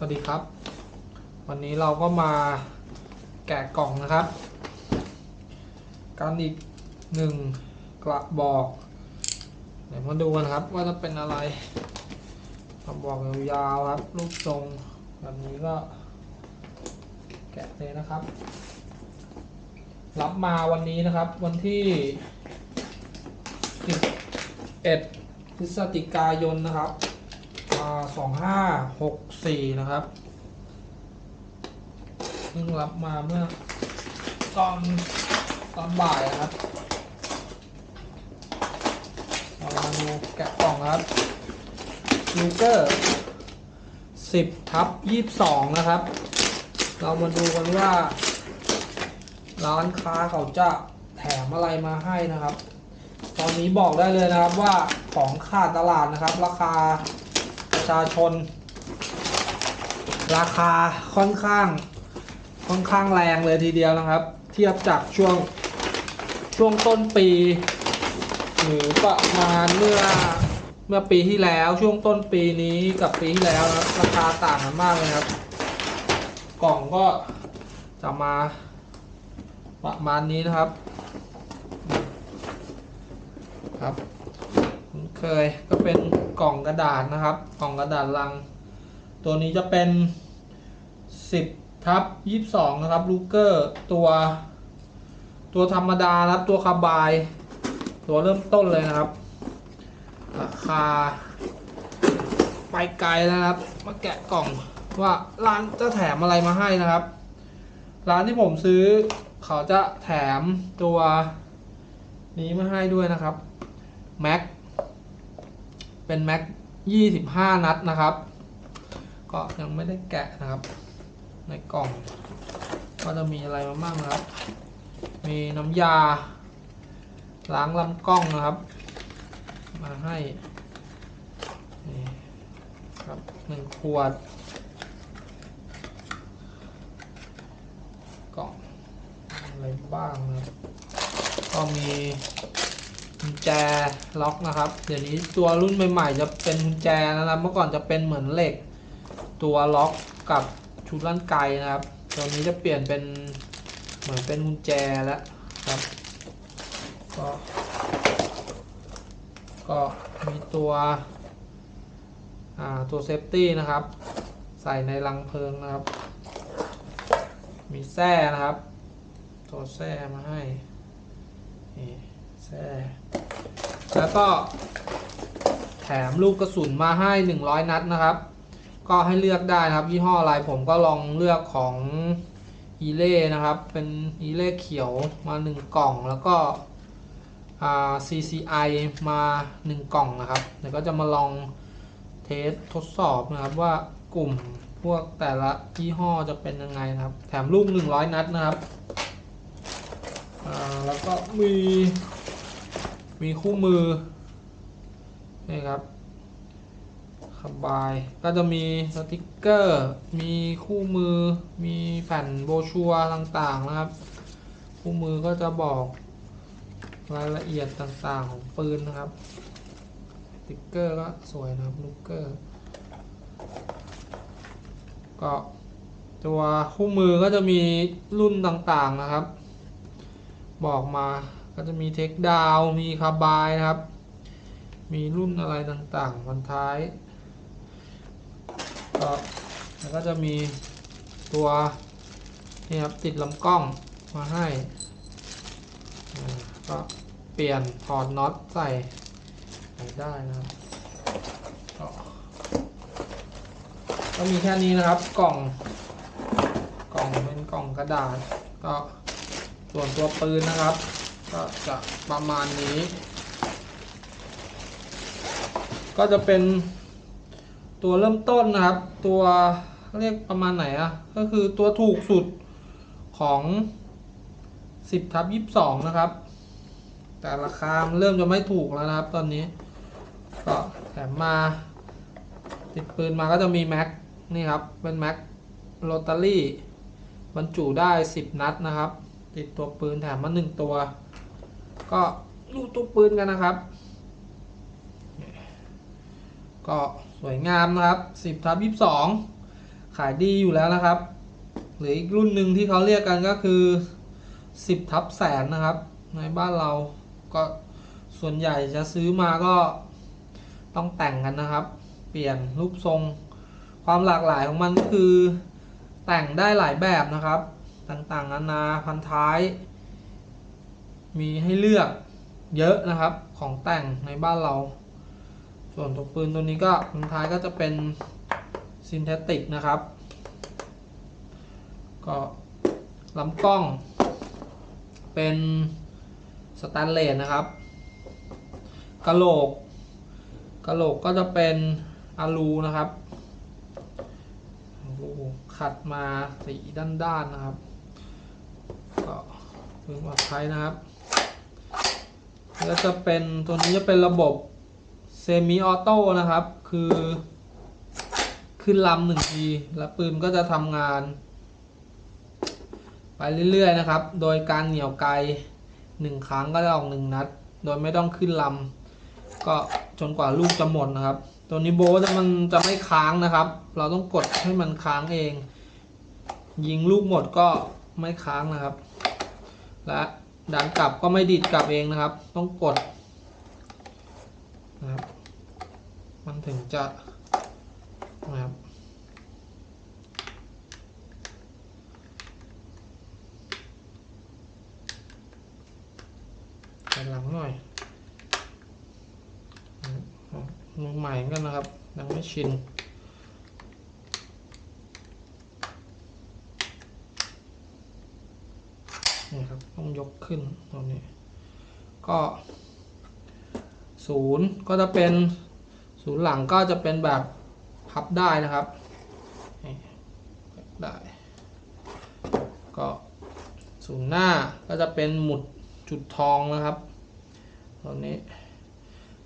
สวัสดีครับ วันนี้เราก็มาแกะกล่องนะครับ การอีกหนึ่งกระบอกเดี๋ยวมาดูกันครับว่าจะเป็นอะไรกระบอกยาวๆครับรูปทรงแบบนี้ก็ แกะเลยนะครับ รับมาวันนี้นะครับ วันที่11พฤศจิกายนนะครับ สองห้าหกสี่นะครับเพิ่งรับมาเมื่อตอนตอนบ่ายนะครับเรามาดูแกะกล่องครับลูเกอร์สิบทับยี่สองนะครับ เรามาดูกันว่า ร้านค้าเขาจะแถมอะไรมาให้นะครับ ตอนนี้บอกได้เลยนะครับว่าของขาดตลาดนะครับ ราคา ชาชน ราคาค่อนข้างค่อนข้างแรงเลยทีเดียวนะครับ เทียบจากช่วงช่วงต้นปี หรือประมาณเมื่อเมื่อปีที่แล้วช่วงต้นปีนี้กับปีที่แล้วนะราคาต่างกันมากเลยครับ กล่องก็จะมาประมาณนี้นะครับครับ เคยก็เป็นกล่องกระดาษนะครับ กล่องกระดาษลัง ตัวนี้จะเป็น 10ทับ22 นะครับลูเกอร์ตัว ตัวธรรมดานะครับตัวคาบาย ตัวเริ่มต้นเลยนะครับ ราคา ไปไกลแล้วนะครับ มาแกะกล่องว่าร้านจะแถมอะไรมาให้นะครับ ร้านที่ผมซื้อเขาจะแถมตัวนี้มาให้ด้วยนะครับแม็ก เป็นแม็กยี่สิบห้านัดนะครับ ก็ยังไม่ได้แกะนะครับ ในกล่อง ก็จะมีอะไรมาบ้างนะครับ มีน้ำยา ล้างลำกล้องนะครับ มาให้นี่ครับหนึ่งขวดกล่องอะไรบ้างนะครับก็มี กุญแจล็อกนะครับ เดี๋ยวนี้ตัวรุ่นใหม่ๆจะเป็นกุญแจนะครับเมื่อก่อนจะเป็นเหมือนเหล็ก ตัวล็อกกับชุดลั่นไกนะครับตัวนี้จะเปลี่ยนเป็นเหมือนเป็นกุญแจแล้วครับก็ก็มีตัวตัวเซฟตี้นะครับ ใส่ในรังเพลิงนะครับ มีแส้นะครับ ตัวแส้มาให้นี่ แล้วก็แถมลูกกระสุนมาให้ 100 นัดนะครับ ก็ให้เลือกได้นะครับ ยี่ห้ออะไรผมก็ลองเลือกของอีเล่นะครับ เป็นอีเล่เขียวมา 1 กล่องแล้วก็ CCI มา 1 กล่องนะครับเดี๋ยวก็จะมาลองเทสทดสอบนะครับว่ากลุ่มพวกแต่ละยี่ห้อจะเป็นยังไงนะครับ แถมลูก 100 นัดนะครับแล้วก็มี มีคู่มือนี่ครับคาบายก็จะมีสติกเกอร์ มีคู่มือ มีแผ่นโบชัวร์ต่างๆนะครับ คู่มือก็จะบอกรายละเอียดต่างๆของปืนนะครับสติกเกอร์ก็สวยนะครับลูกเกอร์ก็ตัวคู่มือก็จะมีรุ่นต่างๆนะครับ บอกมา ก็จะมีเทคดาวมีคาบายนะครับ มีรุ่นอะไรต่างๆบนท้ายก็แล้วก็จะมีตัวนี่ครับติดลำกล้องมาให้ก็เปลี่ยนถอดน็อตใส่ได้นะครับก็มีแค่นี้นะครับกล่องกล่องเป็นกล่องกระดาษก็ส่วนตัวปืนนะครับ ก็จะประมาณนี้ ก็จะเป็นตัวเริ่มต้นนะครับ ตัวเรียกประมาณไหนอะก็คือตัวถูกสุดของ 10ทับ22 นะครับ แต่ราคามเริ่มจะไม่ถูกแล้วนะครับตอนนี้ ก็แถมมา ติดปืนมาก็จะมีแม็กนี่ครับ เป็นแม็กโรตารี่บรรจุได้ 10 นัดนะครับ ติดตัวปืนแถมมาหนึ่งตัว ก็ดูตัวปืนกันนะครับ ก็สวยงามนะครับ10ทับ22ขายดีอยู่แล้วนะครับ หรืออีกรุ่นหนึ่งที่เขาเรียกกันก็คือ10ทับแสนนะครับ ในบ้านเราก็ส่วนใหญ่จะซื้อมาก็ต้องแต่งกันนะครับ เปลี่ยนรูปทรงความหลากหลายของมันก็คือแต่งได้หลายแบบนะครับ ต่างๆนานาพันท้าย มีให้เลือกเยอะนะครับของแต่งในบ้านเรา ส่วนตัวปืนตัวนี้ก็พันท้ายก็จะเป็นซินเทติกนะครับ ก็ลำกล้อง เป็นสแตนเลสนะครับกระโหลกกระโหลกก็จะเป็นอะลูนะครับดูขัดมาสีด้านๆนะครับ ปืนปลอดภัยนะครับ แล้วจะเป็นตัวนี้จะเป็นระบบเซมิออโต้นะครับ คือขึ้นลำหนึ่งที แล้วปืนก็จะทำงาน ไปเรื่อยๆนะครับ โดยการเหนี่ยวไกลหนึ่งครั้งก็จะออกหนึ่งนัด โดยไม่ต้องขึ้นลำก็จนกว่าลูกจะหมดนะครับ ตัวนี้โบทมันจะไม่ค้างนะครับ เราต้องกดให้มันค้างเอง ยิงลูกหมดก็ไม่ค้างนะครับ และดันกลับก็ไม่ดิดกลับเองนะครับ ต้องกดนะครับ มันถึงจะนะครับไปหลังหน่อยมือใหม่กันนะครับ ยังไม่ชิน นี่ครับ ต้องยกขึ้นตรงนี้ ก็ศูนย์ก็จะเป็นศูนย์หลังก็จะเป็นแบบพับได้นะครับได้ก็ศูนย์หน้าก็จะเป็นหมุดจุดทองนะครับตัวนี้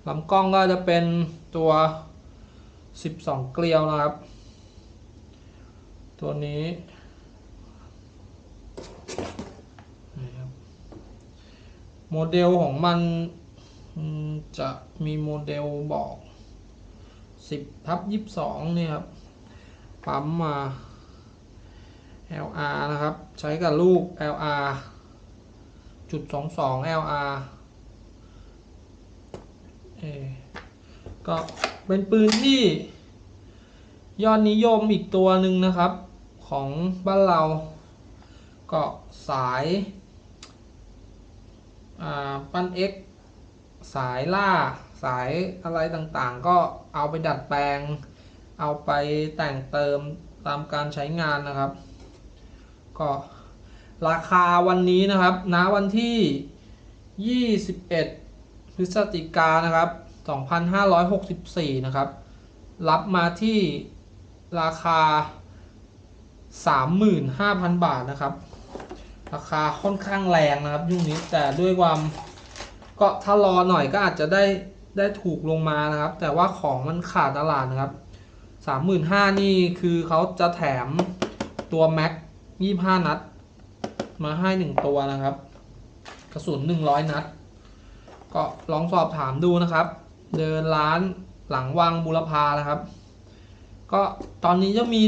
ลำกล้องก็จะเป็นตัว 12 เกลียวนะครับ ตัวนี้นะครับ โมเดลของมันจะมีโมเดลบอก 10ทับ22นี่ครับ ปั๊มมา LR นะครับ ใช้กับลูก LR จุดสองสอง LR เอก็เป็นปืนที่ยอดนิยมอีกตัวหนึ่งนะครับ ของบ้านเรา ก็สาย ปั้น X สายล่าสายอะไรต่างๆ ก็เอาไปดัดแปลง เอาไปแต่งเติมตามการใช้งานนะครับ ก็ราคาวันนี้นะครับณวันที่ 21 พฤศจิกายนนะครับ 2564 นะครับ รับมาที่ราคา 35,000 บาทนะครับ ราคาค่อนข้างแรงนะครับยุคนี้แต่ด้วยความก็ถ้ารอหน่อยก็อาจจะได้ได้ถูกลงมานะครับ แต่ว่าของมันขาดตลาดนะครับ35,000นี่คือเขาจะแถมตัวแม็ก25นัด มาให้1ตัวนะครับ กระสุน100นัด ก็ลองสอบถามดูนะครับ เดินร้านหลังวังบุรพานะครับ ก็ตอนนี้จะมี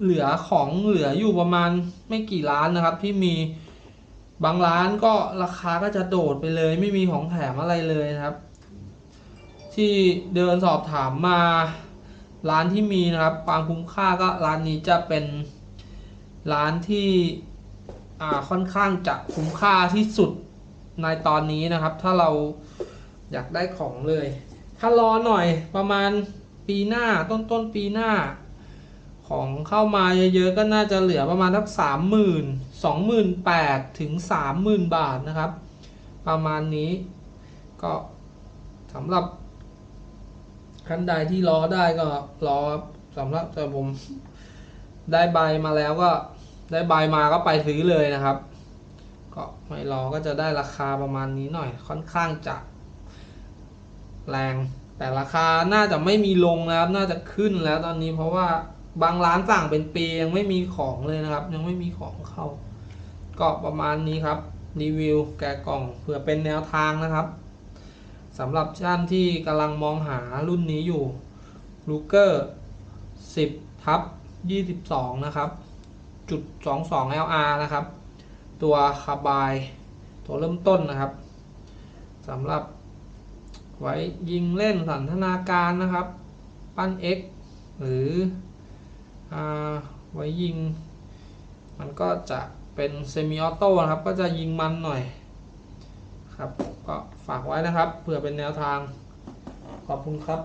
เหลือของเหลืออยู่ประมาณไม่กี่ร้านนะครับ ที่มีบางร้านก็ราคาก็จะโดดไปเลย ไม่มีของแถมอะไรเลยนะครับ ที่เดินสอบถามมาร้านที่มีนะครับความคุ้มค่าก็ร้านนี้จะเป็นร้านที่อ่าค่อนข้างจะคุ้มค่าที่สุดในตอนนี้นะครับ ถ้าเราอยากได้ของเลย ถ้ารอหน่อยประมาณปีหน้าต้นต้นๆปีหน้า ของเข้ามาเยอะๆก็น่าจะเหลือประมาณสักสามหมื่นสองหมื่นแปดถึงสามหมื่นบาทนะครับ ประมาณนี้ ก็สำหรับคันใดที่รอได้ก็รอสำหรับแต่ผมได้ใบมาแล้วก็ได้ใบมาก็ไปซื้อเลยนะครับ ก็ไม่รอก็จะได้ราคาประมาณนี้หน่อย ค่อนข้างจะแรง แต่ราคาน่าจะไม่มีลงนะครับ น่าจะขึ้นแล้วตอนนี้เพราะว่า บางร้านสั่งเป็นปียังไม่มีของเลยนะครับ ยังไม่มีของเข้า ก็ประมาณนี้ครับ รีวิวแกะกล่องเผื่อเป็นแนวทางนะครับสำหรับท่านที่กำลังมองหารุ่นนี้อยู่ลูเกอร์10ทับ22 นะครับ จุด 22 LR นะครับ ตัวคาบาย ตัวเริ่มต้นนะครับสำหรับไว้ยิงเล่นสันทนาการนะครับ ปั้น X หรือ อาไว้ยิง มันก็จะเป็นเซมิออโต้นะครับ ก็จะยิงมันหน่อยครับ ก็ฝากไว้นะครับ เผื่อเป็นแนวทาง ขอบคุณครับ